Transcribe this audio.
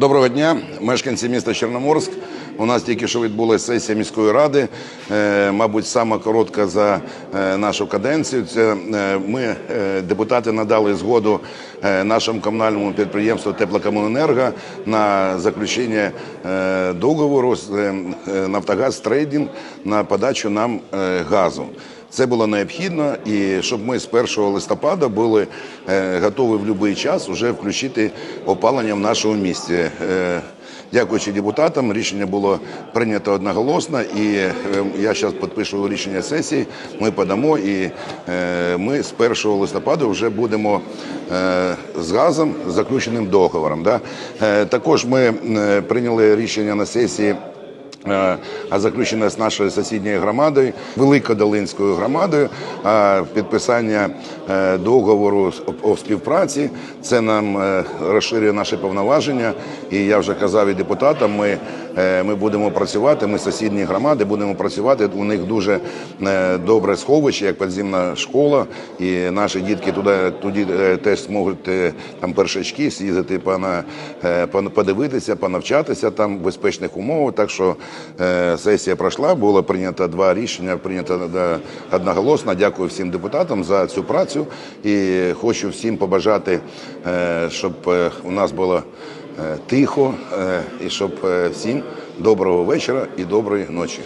Доброго дня, мешканці міста Чорноморськ. У нас тільки що відбулася сесія міської ради, е, мабуть, сама коротка за е, нашу каденцію. Це е, ми, депутати, надали згоду нашому комунальному підприємству Теплокомуненерго на заключення договору з Нафтогаз Трейдинг на подачу нам газу. Це було необхідно, і щоб ми з 1 листопада були е, готові в будь-який час вже включити опалення в нашому місті. Е, Дякуючи депутатам, рішення було прийнято одноголосно, і е, я зараз підпишу рішення сесії. Ми подамо, і ми з 1 листопада вже будемо з газом заключеним договором. Також ми прийняли рішення на сесії. Е, А заключена з нашою сусідньою громадою, Великодолинською громадою, підписання е, договору о співпраці. Це нам е, розширює наші повноваження. І я вже казав і депутатам. Ми, ми будемо працювати. Ми сусідні громади будемо працювати. У них дуже добре сховище, як підземна школа, і наші дітки туди, туди теж зможуть там першачки з'їздити, подивитися, понавчатися там в безпечних умовах. Так що сесія пройшла, було прийнято два рішення, прийнято е, одноголосно. Дякую всім депутатам за цю працю і хочу всім побажати, е, щоб е, у нас було е, тихо е, і щоб е, всім доброго вечора і доброї ночі.